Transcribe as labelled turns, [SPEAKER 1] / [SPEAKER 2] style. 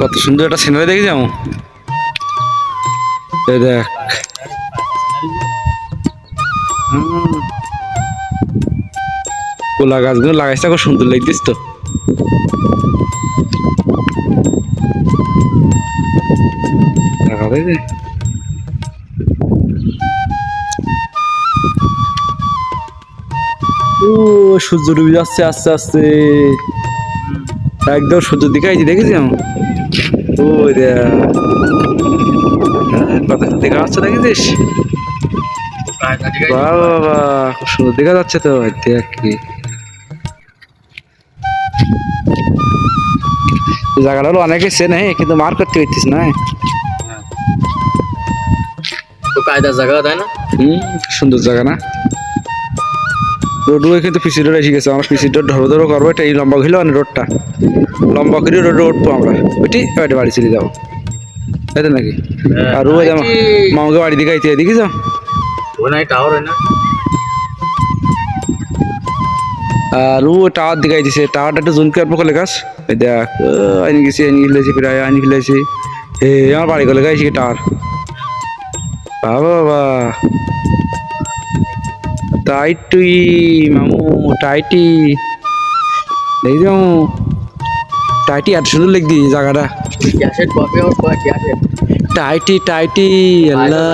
[SPEAKER 1] কত সুন্দর একটা সিনারি দেখি এই দেখ। কলা গাছগুলো লাগাইছে, খুব সুন্দর লাগতিস তো। যে। ও, সূর্য ডুবে যাচ্ছে, আস্তে আস্তে। একদম সূর্য দিকে আইছি, দেখেছি আমি। দেখ যাচ্ছে দেখেছিস বাহ খুব সুন্দর। দেখা যাচ্ছে তো দেখ কি। জায়গাটা হলো অনেকে চেনে কিন্তু মার করতে পারতিস না।
[SPEAKER 2] কায়দার জায়গা তাই না?
[SPEAKER 1] হুম সুন্দর জায়গা না? রোড ওই কিন্তু পিসি রোড এসে গেছে আমরা পিসি রোড ধরো ধরো করব এটা এই লম্বা ঘিলো না রোডটা। লম্বা করে রোডে উঠবো আমরা। ওইটি ওইটা বাড়ি চলে যাব। তাই নাকি? আর ওই যে মামাকে বাড়ি দিকে আইতে দেখি যাও
[SPEAKER 2] টাওয়ার
[SPEAKER 1] আর ও টাওয়ার দিকে আইতেছে টাওয়ারটা একটু জুম করব কলে গাছ। দেখ আইনি গেছি আইনি ফেলেছি প্রায় আইনি ফেলেছি হে আমার বাড়ি কলে গাইছি টাওয়ার বাবা বাবা। টাইটুই মামু টাইটি দেখি যাও টাইটি এত সুন্দর জায়গাটা।
[SPEAKER 2] হোক বা ক্যাসেট
[SPEAKER 1] টাইটি টাইটি আল্লাহ।